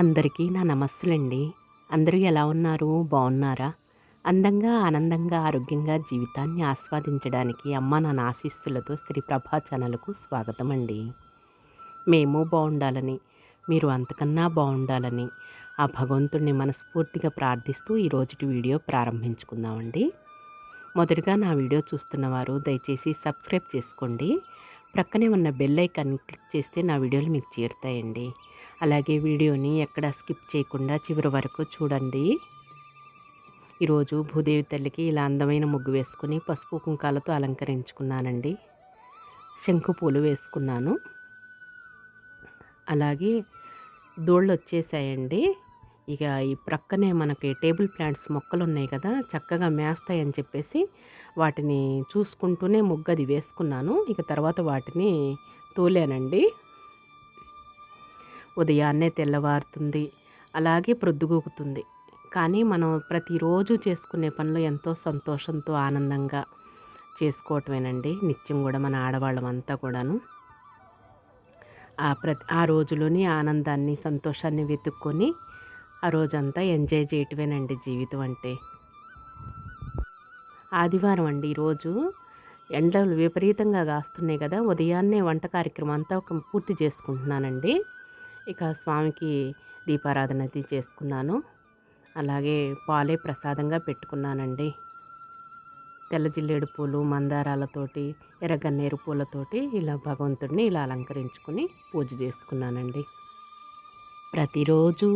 అందరికీ నా నమస్సులండి. అందరూ ఎలా ఉన్నారు? బాగున్నారా? అందంగా ఆనందంగా ఆరోగ్యంగా జీవితాన్ని ఆస్వాదించడానికి అమ్మ నాన్న ఆశీస్సులతో శ్రీ ప్రభా ఛానల్కు స్వాగతం అండి మేము బాగుండాలని మీరు అంతకన్నా బాగుండాలని ఆ భగవంతుడిని మనస్ఫూర్తిగా ప్రార్థిస్తూ ఈరోజుటి వీడియో ప్రారంభించుకుందామండి. మొదటగా నా వీడియో చూస్తున్నవారు దయచేసి సబ్స్క్రైబ్ చేసుకోండి. ప్రక్కనే ఉన్న బెల్ ఐకాన్ క్లిక్ చేస్తే నా వీడియోలు మీకు చేరుతాయండి. అలాగే వీడియోని ఎక్కడ స్కిప్ చేయకుండా చివరి వరకు చూడండి. ఈరోజు భూదేవి తల్లికి ఇలా అందమైన ముగ్గు వేసుకుని పసుపు కుంకాలతో అలంకరించుకున్నానండి. శంకు పూలు వేసుకున్నాను. అలాగే దోళ్ళు వచ్చేసాయండి. ఇక ఈ ప్రక్కనే మనకి టేబుల్ ప్లాంట్స్ మొక్కలు ఉన్నాయి కదా చక్కగా మేస్తాయని చెప్పేసి వాటిని చూసుకుంటూనే ముగ్గు అది వేసుకున్నాను. ఇక తర్వాత వాటిని తోలానండి. ఉదయాన్నే తెల్లవారుతుంది. అలాగే ప్రొద్దుగూకుతుంది. కానీ మనం ప్రతిరోజు చేసుకునే పనులు ఎంతో సంతోషంతో ఆనందంగా చేసుకోవటమేనండి. నిత్యం కూడా మన ఆడవాళ్ళం అంతా కూడాను. ఆ ప్రతి ఆ రోజులోని ఆనందాన్ని సంతోషాన్ని వెతుక్కొని ఆ రోజంతా ఎంజాయ్ చేయటమేనండి జీవితం అంటే. ఆదివారం అండి ఈరోజు. ఎండలు విపరీతంగా కాస్తున్నాయి కదా. ఉదయాన్నే వంట కార్యక్రమం అంతా ఒక పూర్తి చేసుకుంటున్నానండి. ఇక స్వామికి దీపారాధన అది చేసుకున్నాను. అలాగే పాలే ప్రసాదంగా పెట్టుకున్నానండి. తెల్ల జిల్లేడు పూలు మందారాలతోటి ఎర్రగన్నేరు పూలతోటి ఇలా భగవంతుడిని ఇలా అలంకరించుకుని పూజ చేసుకున్నానండి. ప్రతిరోజు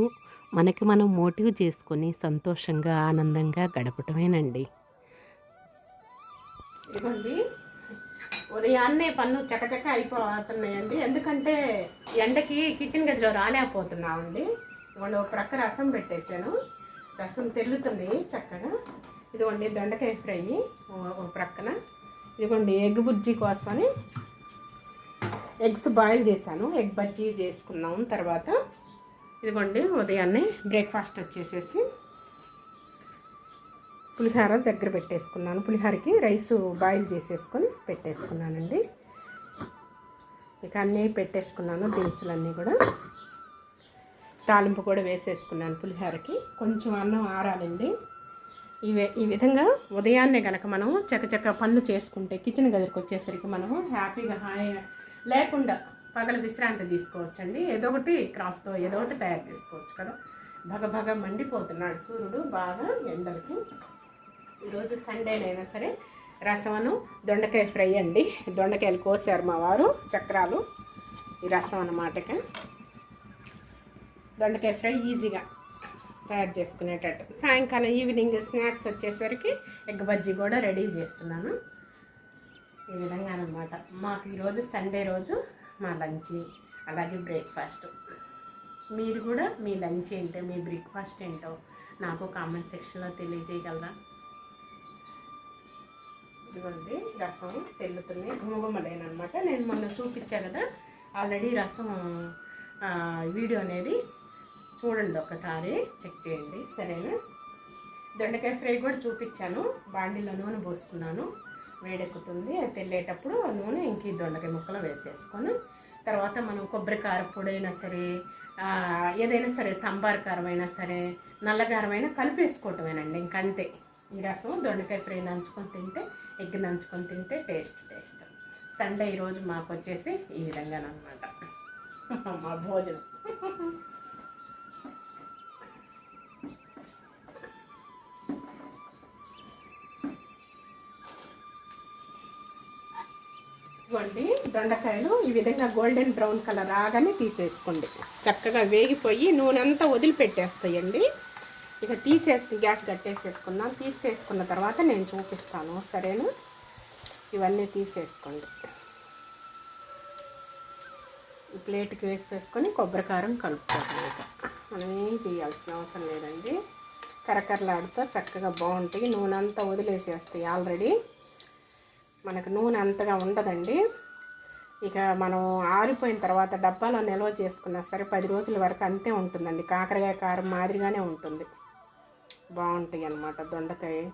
మనకి మనం మోటివ్ చేసుకొని సంతోషంగా ఆనందంగా గడపటమేనండి. ఇదిగోండి. ఉదయాన్నే పన్ను చకచక అయిపోతున్నాయండి. ఎందుకంటే ఎండకి కిచెన్ గదిలో రాలేకపోతున్నామండి. ఇవాళ ఒక ప్రక్క రసం పెట్టేశాను. రసం తెల్లుతుంది చక్కగా. ఇదిగోండి దొండకాయ ఫ్రై ఒక ప్రక్కన. ఇదిగోండి ఎగ్ బుజ్జి కోసమని ఎగ్స్ బాయిల్ చేశాను. ఎగ్ బజ్జీ చేసుకున్నాం తర్వాత. ఇదిగోండి ఉదయాన్నే బ్రేక్ఫాస్ట్ వచ్చేసేసి పులిహోర దగ్గర పెట్టేసుకున్నాను. పులిహోరకి రైస్ బాయిల్ చేసేసుకొని పెట్టేసుకున్నానండి. ఇక అన్నీ పెట్టేసుకున్నాను దినుసులన్నీ కూడా. తాలింపు కూడా వేసేసుకున్నాను పులిహోరకి. కొంచెం అన్నం ఆరాలండి. ఇవే ఈ విధంగా ఉదయాన్నే కనుక మనం చకచక పనులు చేసుకుంటే కిచెన్ గదికి వచ్చేసరికి మనం హ్యాపీగా హాయిగా లేకుండా పగల విశ్రాంతి తీసుకోవచ్చండి. ఏదో ఒకటి క్రాఫ్ట్ ఏదో ఒకటి తయారు చేసుకోవచ్చు కదా. భగ భగ మండిపోతున్నాడు సూర్యుడు బాగా ఎండలకి ఈరోజు సండేనైనా సరే రసమను దొండకాయ ఫ్రై అండి. దొండకాయలు కోసారు మా వారు చక్రాలు ఈ రసం అన్నమాటకి. దొండకాయ ఫ్రై ఈజీగా తయారు చేసుకునేటట్టు. సాయంకాలం ఈవినింగ్ స్నాక్స్ వచ్చేసరికి ఎగ్ బజ్జీ కూడా రెడీ చేస్తున్నాను. ఈ విధంగా అనమాట మాకు ఈరోజు సండే రోజు మా లంచ్ అలాగే బ్రేక్ఫాస్ట్ మీరు కూడా మీ లంచ్ ఏంటో మీ బ్రేక్ఫాస్ట్ ఏంటో నాకు కామెంట్ సెక్షన్లో తెలియజేయగలరా? ఇదిగోండి రసం తెల్లుతుంది గుమగుమలేనమాట నేను మొన్న చూపించా కదా ఆల్రెడీ రసం వీడియో అనేది చూడండి ఒకసారి చెక్ చేయండి. సరేనా? దొండకాయ ఫ్రై కూడా చూపించాను. బాండీలో నూనె పోసుకున్నాను. వేడెక్కుతుంది. అది తెల్లేటప్పుడు నూనె ఇంక దొండకాయ ముక్కలు వేసేసుకొని తర్వాత మనం కొబ్బరి కారం అయినా సరే ఏదైనా సరే సాంబార్ కారం అయినా సరే నల్లగారం కలిపేసుకోవటమేనండి ఇంకంతే. ఈ రసం దొండకాయ ఫ్రై నంచుకొని తింటే ఎగ్ నంచుకొని తింటే టేస్ట్ టేస్ట్. సండే ఈరోజు మాకు వచ్చేసి ఈ విధంగా అనమాట మా భోజనం. ఇవ్వండి దొండకాయలు ఈ విధంగా గోల్డెన్ బ్రౌన్ కలర్ రాగానే తీసేసుకోండి. చక్కగా వేగిపోయి నూనె అంతా వదిలిపెట్టేస్తాయండి. ఇక తీసేసి గ్యాస్ కట్టేసేసుకున్నాం తీసేసుకున్న తర్వాత నేను చూపిస్తాను. సరేనా? ఇవన్నీ తీసేసుకోండి. ప్లేట్కి వేసేసుకొని కొబ్బరికారం కలుపుకోవాలి ఇక. మనం ఏం చేయాల్సిన అవసరం లేదండి. కరకరలాడుతో చక్కగా బాగుంటాయి. నూనె అంతా వదిలేసేస్తాయి ఆల్రెడీ. మనకు నూనె అంతగా ఉండదండి. ఇక మనం ఆరిపోయిన తర్వాత డబ్బాలో నిల్వ చేసుకున్నా సరే పది రోజుల వరకు అంతే ఉంటుందండి. కాకరకాయ కారం మాదిరిగానే ఉంటుంది. బాగుంటాయి అన్నమాట. దొండకాయ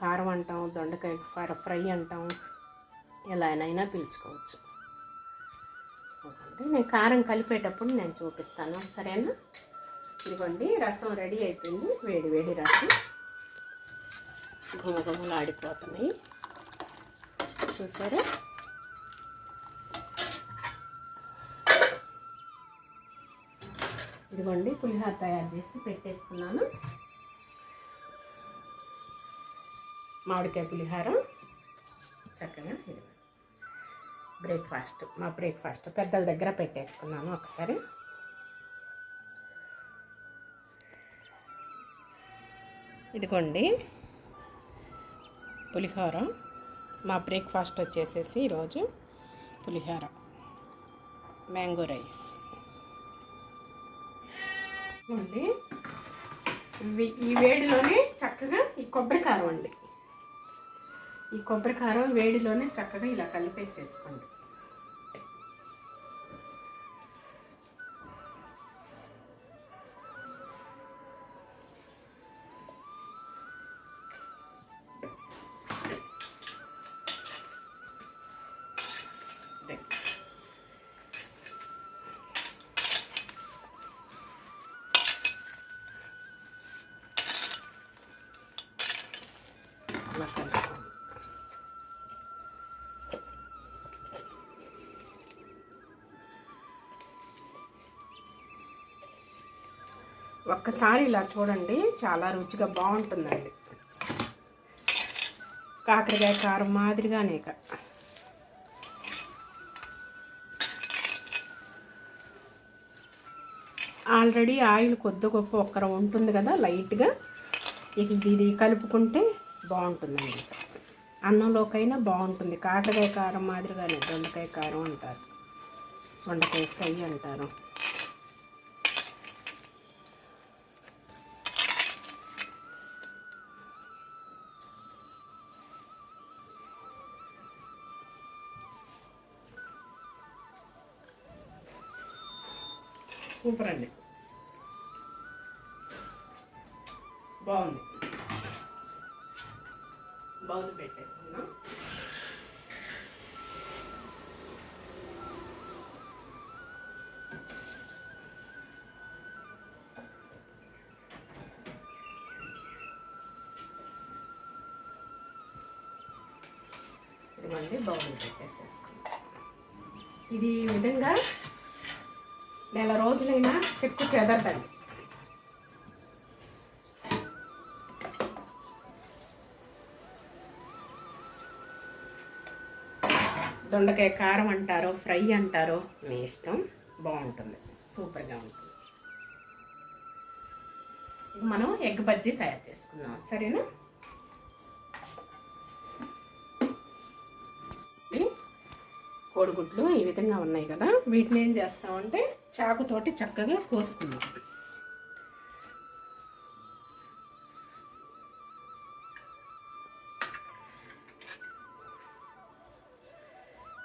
కారం అంటాం దొండకాయ ఫ్రై అంటాం. ఎలానైనా పిలుచుకోవచ్చు. అంటే నేను కారం కలిపేటప్పుడు నేను చూపిస్తాను. సరేనా? ఇదిగోండి రసం రెడీ అయిపోయింది. వేడి వేడి రసం. గుమగుమలు ఆడిపోతున్నాయి. చూసారా? ఇదిగోండి పులిహోర తయారు చేసి పెట్టేస్తున్నాను. మామిడికాయ పులిహోర. చక్కగా బ్రేక్ఫాస్ట్ మా బ్రేక్ఫాస్ట్ పెద్దల దగ్గర పెట్టేసుకున్నాను ఒకసారి. ఇదిగోండి. పులిహోర. మా బ్రేక్ఫాస్ట్ వచ్చేసేసి ఈరోజు పులిహోర. మ్యాంగో రైస్ అండి ఇవి ఈ వేడిలోనే చక్కగా ఈ కొబ్బరికారం అండి. ఈ కొబ్బరికారం వేడిలోనే చక్కగా ఇలా కలిపేసేసుకోండి. ఒక్కసారి ఇలా చూడండి చాలా రుచిగా బాగుంటుందండి. కాకరకాయ కారం మాదిరిగానే ఇక. ఆల్రెడీ ఆయిల్ కొద్ది గొప్ప ఒక్కర ఉంటుంది కదా లైట్గా. ఇక ఇది కలుపుకుంటే బాగుంటుందండి అన్నంలోకైనా బాగుంటుంది. కాకరకాయ కారం మాదిరిగానే దొండకాయ కారం అంటారు. దొండకాయ ఫ్రై అంటారు. సూపర్ అండి బాగుంది బాగుంది పెట్టేసుకున్నాం ఇదిగోండి బౌల్ పెట్టేసేసుకున్నాం ఇది విధంగా నెల రోజులైనా చెక్కు చెదరదండి. దొండకాయ కారం అంటారో ఫ్రై అంటారో మీ ఇష్టం. బాగుంటుంది. సూపర్గా ఉంటుంది. మనం ఎగ్ బజ్జీ తయారు చేసుకుందాం. సరేనా? కోడిగుడ్లు ఈ విధంగా ఉన్నాయి కదా. వీటిని ఏం చేస్తామంటే చాకుతోటి చక్కగా కోసుకుందాం.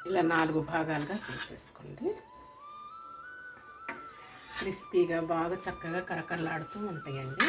ఇలా నాలుగు భాగాలుగా తీసేసుకోండి. క్రిస్పీగా బాగా చక్కగా కరకరలాడుతూ ఉంటాయండి.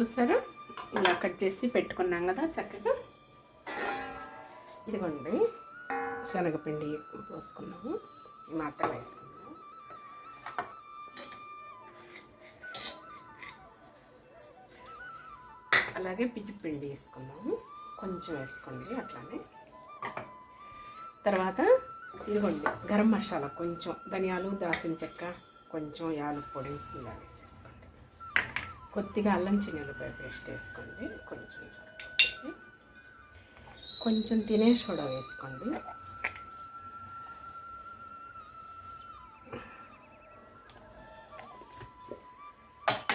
చూసారా? ఇలా కట్ చేసి పెట్టుకున్నాం కదా చక్కగా. ఇదిగోండి శనగపిండి పోసుకున్నాము ఈ మాత్రం వేసుకున్నాము. అలాగే పిచ్చి పిండి వేసుకున్నాము. కొంచెం వేసుకోండి అట్లానే. తర్వాత ఇదిగోండి గరం మసాలా కొంచెం ధనియాలు దాల్చిన చెక్క కొంచెం యాలక పొడి ఇలా కొద్దిగా అల్లం చిన్నెల్లిపాయ పేస్ట్ వేసుకోండి. కొంచెం కొంచెం తినే సోడా వేసుకోండి.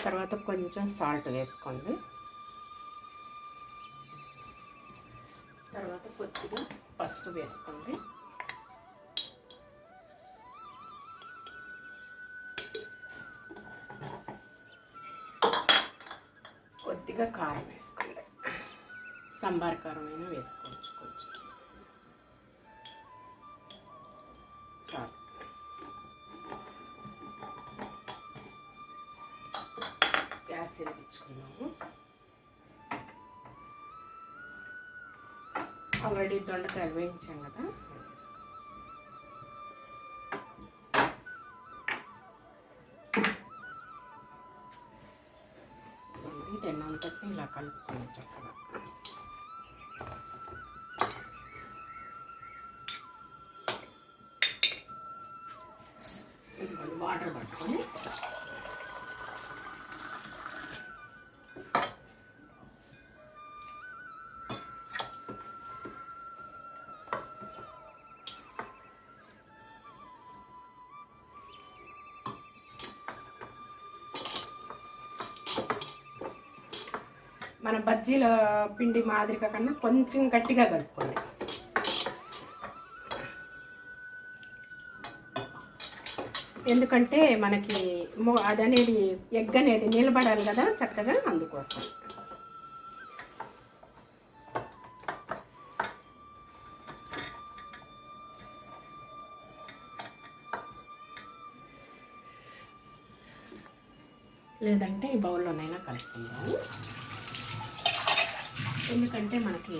తర్వాత కొంచెం సాల్ట్ వేసుకోండి. తర్వాత కొద్దిగా పసుపు వేసుకోండి. కొద్దిగా కారం వేసుకోండి. సాంబార్ కారం అయినా వేసుకోవచ్చు కొంచెం. చాలు. గ్యాస్ వెలిగించుకున్నాము. ఆల్రెడీ దొండకాయలు వేయించాం కదా. local con మన బజ్జీల పిండి మాదిరిగా కన్నా కొంచెం గట్టిగా కలుపుకోండి. ఎందుకంటే మనకి అది అనేది ఎగ్ అనేది నిలబడాలి కదా చక్కగా అందుకోసం. లేదంటే ఈ బౌల్లోనైనా కలుపుకుందాము ఎందుకంటే మనకి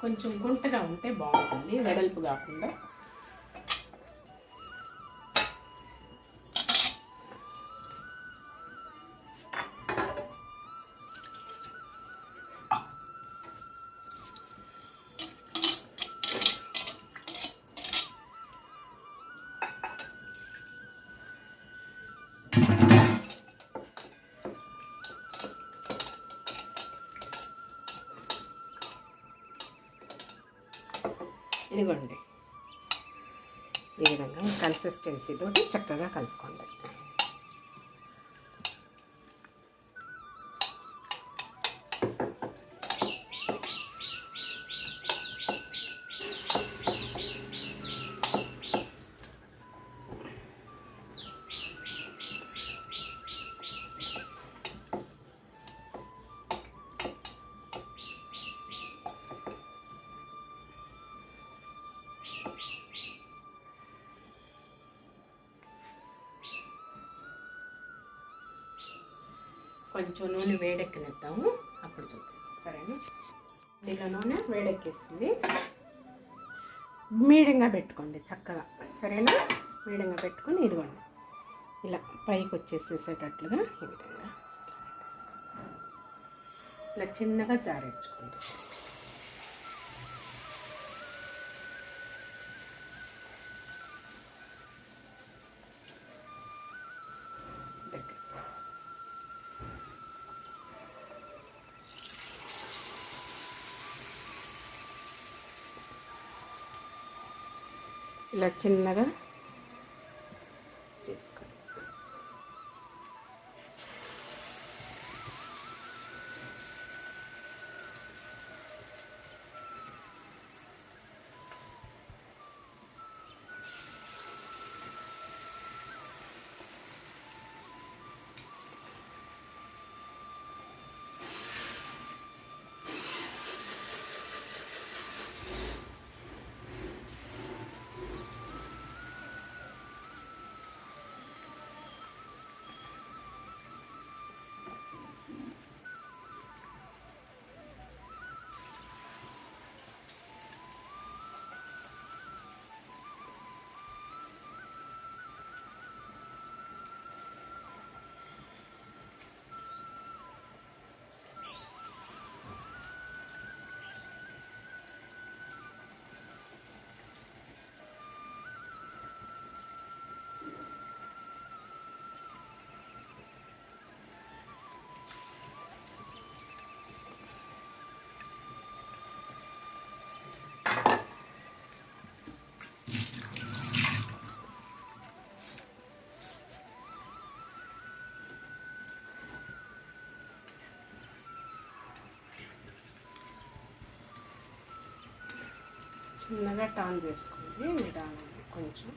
కొంచెం గుంటగా ఉంటే బాగుంటుంది వెడల్పు కాకుండా. ఇదిగోండి. ఈ విధంగా కన్సిస్టెన్సీతో చక్కగా కలుపుకోండి. కొంచెం నూనె వేడెక్కనిద్దాము. అప్పుడు చూద్దాం సరేనా? నీళ్ళ నూనె వేడెక్కేస్తుంది మీడియంగా పెట్టుకోండి చక్కగా. సరేనా? మీడియంగా పెట్టుకొని ఇదిగోండి. ఇలా పైకి వచ్చేసేసేటట్లుగా ఈ విధంగా. ఇలా చిన్నగా జారేర్చుకోండి ఇలా చిన్నగా చిన్నగా టాన్ చేసుకోండి నిదానంగా కొంచెం.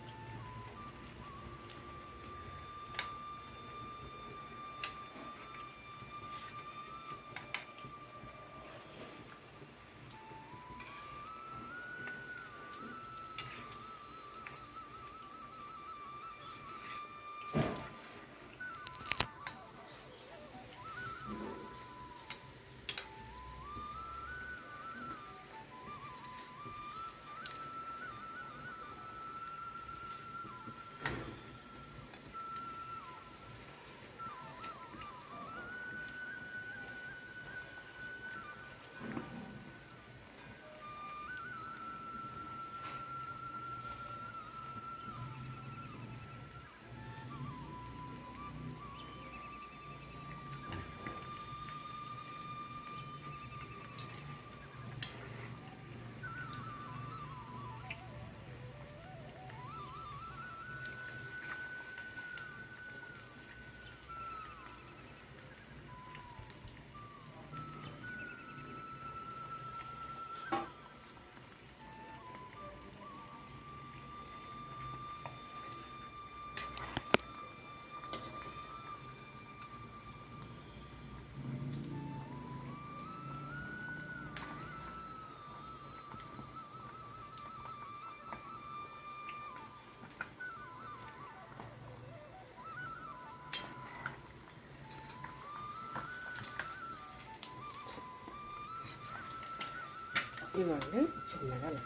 ఇవ్వండి. చిన్నగా అలా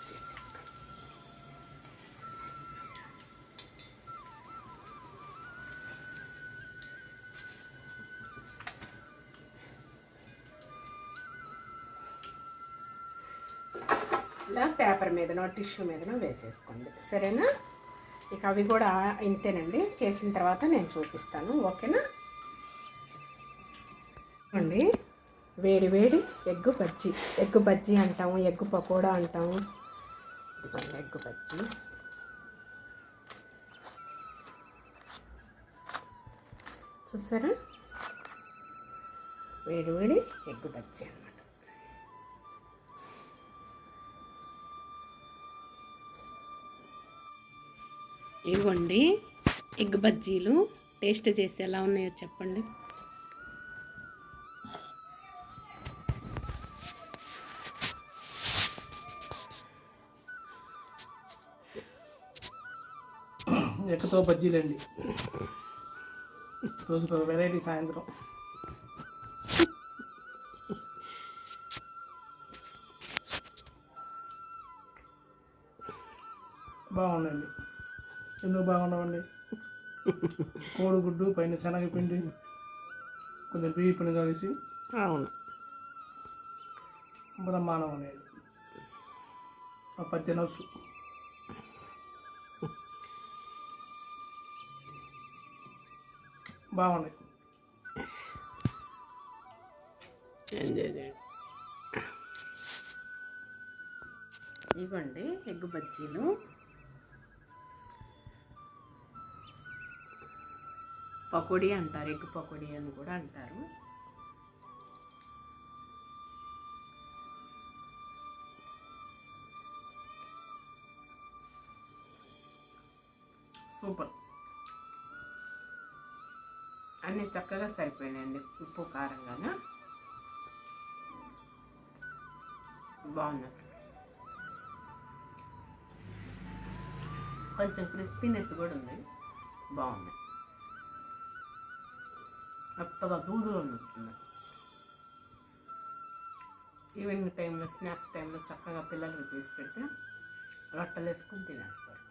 ఇలా పేపర్ మీదనో టిష్యూ మీదనో వేసేసుకోండి. సరేనా? ఇక అవి కూడా ఇంతేనండి. చేసిన తర్వాత నేను చూపిస్తాను. ఓకేనా? అండి వేడి వేడి ఎగ్గు బజ్జీ. ఎగ్గు బజ్జీ అంటాము ఎగ్గు పకోడా అంటాము. ఎగ్గు బజ్జీ. చూసారా? వేడి వేడి ఎగ్గు బజ్జీ అన్నమాట. ఇవ్వండి ఎగ్ బజ్జీలు టేస్ట్ చేసి ఎలా ఉన్నాయో చెప్పండి. ఎక్కతో బజ్జీలండి. రోజుకు ఒక వెరైటీ సాయంత్రం. బాగుందండి ఎందుకు బాగున్నామండి కోడిగుడ్డు పైన శనగపిండి కొంచెం బియ్య పిండి కలిసి అవును. బ్రహ్మాండం అనేది. ఆ పత్తి బాగున్నాయి ఇవ్వండి ఎగ్గు బజ్జీలు. పకోడీ అంటారు ఎగ్ పకోడీ అని కూడా అంటారు. సూపర్. అన్నీ చక్కగా సరిపోయినాయండి. ఉప్పు కారంగాన బాగున్నాయి. కొంచెం క్రిస్పీనెస్ కూడా ఉంది. బాగున్నాయి. మెత్తగా దూదులో ఉన్నట్టున్నాయి. ఈవినింగ్ టైంలో స్నాక్స్ టైంలో చక్కగా పిల్లలకు చేసి పెడితే రొట్టెలు వేసుకుని తినేస్తారు.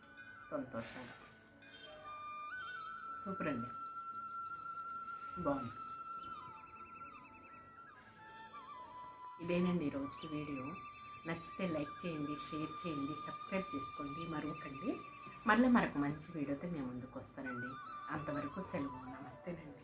సంతోషంగా. సూపర్ అండి బాగుంది. ఇదేనండి ఈరోజుకి వీడియో. నచ్చితే లైక్ చేయండి షేర్ చేయండి సబ్స్క్రైబ్ చేసుకోండి మరొకండి మళ్ళీ మరొక మంచి వీడియోతో మేము ముందుకు వస్తానండి. అంతవరకు సెలవు.